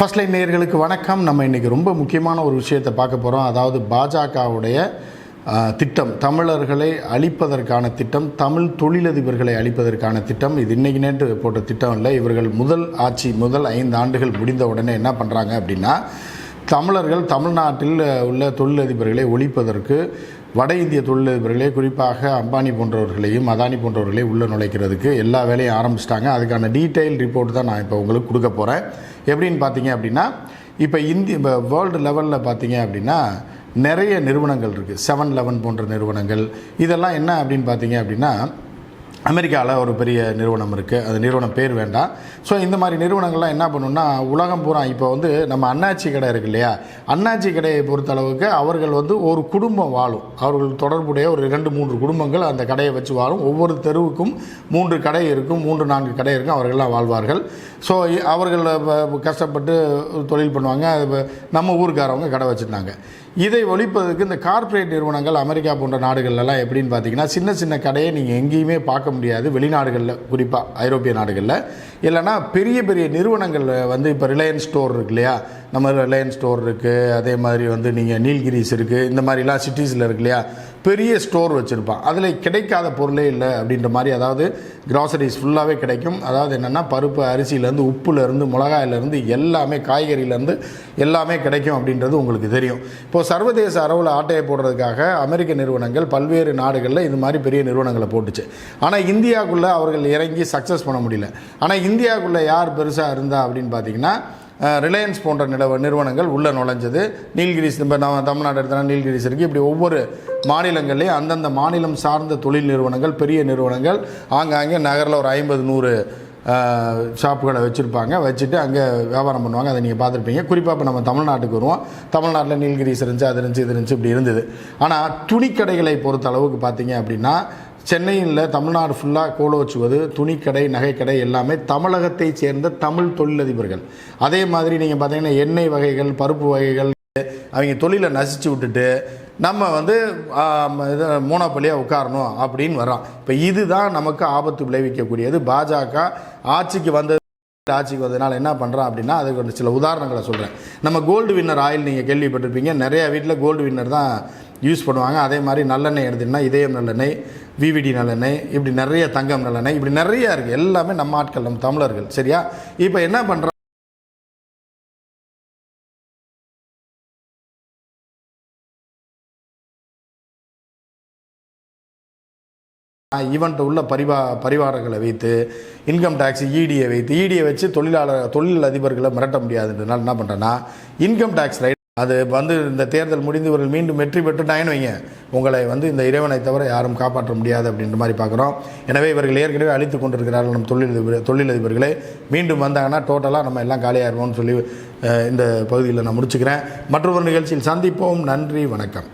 First line நேர்களுக்கு வணக்கம். நம்ம இன்றைக்கி ரொம்ப முக்கியமான ஒரு விஷயத்தை பார்க்க போகிறோம் அதாவது பாஜகவுடைய திட்டம் தமிழர்களை அழிப்பதற்கான திட்டம் தமிழ் தொழிலதிபர்களை அழிப்பதற்கான திட்டம். இது இன்றைக்கி நேற்று போட்ட திட்டம் இல்லை. இவர்கள் முதல் ஆட்சி முதல் ஐந்து ஆண்டுகள் முடிந்த உடனே என்ன பண்ணுறாங்க அப்படின்னா தமிழர்கள் தமிழ்நாட்டில் உள்ள தொழிலதிபர்களை ஒழிப்பதற்கு வட இந்திய தொழிலதிபர்களே குறிப்பாக அம்பானி போன்றவர்களையும் அதானி போன்றவர்களையும் உள்ளே நுழைக்கிறதுக்கு எல்லா வேலையும் ஆரம்பிச்சிட்டாங்க. அதுக்கான டீட்டெயில் ரிப்போர்ட் தான் நான் இப்போ உங்களுக்கு கொடுக்க போகிறேன் எப்படின்னு பார்த்தீங்க அப்படின்னா இப்போ இந்தி இப்போ வேர்ல்டு லெவலில் பார்த்தீங்க அப்படின்னா நிறைய நிறுவனங்கள் இருக்குது செவன் லெவன் போன்ற நிறுவனங்கள். இதெல்லாம் என்ன அப்படின்னு பார்த்தீங்க அப்படின்னா அமெரிக்காவில் ஒரு பெரிய நிறுவனம் இருக்குது அது நிறுவனம் பேர் வேண்டாம். ஸோ இந்த மாதிரி நிறுவனங்கள்லாம் என்ன பண்ணுன்னா உலகம் பூரா இப்போ வந்து நம்ம அண்ணாச்சி கடை இருக்கு இல்லையா? அண்ணாச்சி கடையை பொறுத்தளவுக்கு அவர்கள் வந்து ஒரு குடும்பம் வாழும். அவர்கள் தொடர்புடைய ஒரு இரண்டு மூன்று குடும்பங்கள் அந்த கடையை வச்சு வாழும். ஒவ்வொரு தெருவுக்கும் மூன்று கடை இருக்கும் மூன்று நான்கு கடை இருக்கும். அவர்கள்லாம் வாழ்வார்கள். ஸோ அவர்கள் கஷ்டப்பட்டு தொழில் பண்ணுவாங்க. அது நம்ம ஊருக்காரவங்க கடை வச்சுருந்தாங்க. இதை ஒழிப்பதற்கு இந்த கார்ப்பரேட் நிறுவனங்கள் அமெரிக்கா போன்ற நாடுகள்லாம் எப்படின்னு பார்த்தீங்கன்னா சின்ன சின்ன கடையை நீங்கள் எங்கேயுமே பார்க்க முடியாது. வெளிநாடுகளில் குறிப்பாக ஐரோப்பிய நாடுகளில். இல்லைன்னா பெரிய பெரிய நிறுவனங்கள் வந்து இப்போ ரிலையன்ஸ் ஸ்டோர் இருக்கு இல்லையா? நம்ம ரிலையன்ஸ் ஸ்டோர் இருக்குது அதே மாதிரி வந்து நீங்கள் நீல்கிரிஸ் இருக்குது இந்த மாதிரிலாம் சிட்டிஸில் இருக்கு இல்லையா? பெரிய ஸ்டோர் வச்சுருப்பான். அதில் கிடைக்காத பொருளே இல்லை அப்படின்ற மாதிரி அதாவது கிராசரிஸ் ஃபுல்லாகவே கிடைக்கும். அதாவது என்னென்னா பருப்பு அரிசியிலேருந்து உப்புலேருந்து மிளகாயிலேருந்து எல்லாமே காய்கறியிலேருந்து எல்லாமே கிடைக்கும் அப்படின்றது உங்களுக்கு தெரியும். இப்போது சர்வதேச அளவில் ஆட்டையை போடுறதுக்காக அமெரிக்க நிறுவனங்கள் பல்வேறு நாடுகளில் இது மாதிரி பெரிய நிறுவனங்களை போட்டுச்சு. ஆனால் இந்தியாவுக்குள்ளே அவர்கள் இறங்கி சக்ஸஸ் பண்ண முடியல. ஆனால் இந்தியாவுக்குள்ளே யார் பெருசாக இருந்தா அப்படின்னு பார்த்தீங்கன்னா ரிலையன்ஸ் போன்ற நிலவ நிறுவனங்கள் உள்ளே நுழைஞ்சது. நீல்கிரிஸ் இப்போ நம்ம தமிழ்நாடு எடுத்தனா நீல்கிரிஸ் இருக்குது இப்படி ஒவ்வொரு மாநிலங்கள்லேயும் அந்தந்த மாநிலம் சார்ந்த தொழில் நிறுவனங்கள் பெரிய நிறுவனங்கள் ஆங்காங்கே நகரில் ஒரு ஐம்பது நூறு ஷாப்புகளை வச்சுருப்பாங்க. வச்சுட்டு அங்கே வியாபாரம் பண்ணுவாங்க. அதை நீங்கள் பார்த்துருப்பீங்க. குறிப்பாக இப்போ நம்ம தமிழ்நாட்டுக்கு வருவோம். தமிழ்நாட்டில் நீல்கிரிஸ் இருந்துச்சு அது இருந்துச்சு இது இருந்துச்சு இப்படி இருந்தது. ஆனால் துணிக்கடைகளை பொறுத்த அளவுக்கு பார்த்தீங்க அப்படின்னா சென்னையில் தமிழ்நாடு ஃபுல்லாக கோலோச்சுவது துணிக்கடை நகைக்கடை எல்லாமே தமிழகத்தை சேர்ந்த தமிழ் தொழிலதிபர்கள். அதே மாதிரி நீங்கள் பார்த்தீங்கன்னா எண்ணெய் வகைகள் பருப்பு வகைகள் அவங்க தொழிலை நசிச்சு விட்டுட்டு நம்ம வந்து ஆம், இது உட்காரணும் அப்படின்னு வர்றோம் இப்போ இதுதான் நமக்கு ஆபத்து விளைவிக்கக்கூடியது. பாஜக ஆட்சிக்கு வந்தது ஆட்சிக்கு வந்ததுனால என்ன பண்ணுறான் அப்படின்னா அதுக்கு ஒரு சில உதாரணங்களை சொல்கிறேன் நம்ம கோல்டு வின்னர் ஆயில் நீங்கள் கேள்விப்பட்டிருப்பீங்க. நிறைய வீட்டில் கோல்டு வின்னர் தான் யூஸ் பண்ணுவாங்க. அதே மாதிரி நல்லெண்ணெய் எடுத்திங்கன்னா இதயம் நல்லெண்ணெய் விவிடி நல்லெண்ணெய் இப்படி நிறைய தங்கம் நல்லெண்ணெய் இப்படி நிறைய இருக்குது எல்லாமே நம்ம ஆட்கள் நம்ம தமிழர்கள். சரியா? இப்போ என்ன பண்ணுறான் ஈவெண்ட்டு உள்ள பரிவா பரிவாரங்களை வைத்து இன்கம் டேக்ஸ் இடியை வைத்து இடியை வச்சு தொழிலாளர் தொழில் அதிபர்களை மிரட்ட முடியாதுன்றனால என்ன பண்ணுறேன்னா இன்கம் டேக்ஸ் ரைட் அது வந்து இந்த தேர்தல் முடிந்து இவர்கள் மீண்டும் வெற்றி பெற்றுட்டாங்கன்னு வைங்க. உங்களை வந்து இந்த இறைவனை தவிர யாரும் காப்பாற்ற முடியாது அப்படின்ற மாதிரி பார்க்குறோம். எனவே இவர்கள் ஏற்கனவே அழித்து கொண்டிருக்கிறார்கள் நம் தொழிலதிபர் தொழிலதிபர்களே மீண்டும் வந்தாங்கன்னா டோட்டலாக நம்ம எல்லாம் காலியாயிருவோம்னு சொல்லி இந்த பகுதியில் நான் முடிச்சுக்கிறேன். மற்றொரு நிகழ்ச்சியில் சந்திப்போம். நன்றி. வணக்கம்.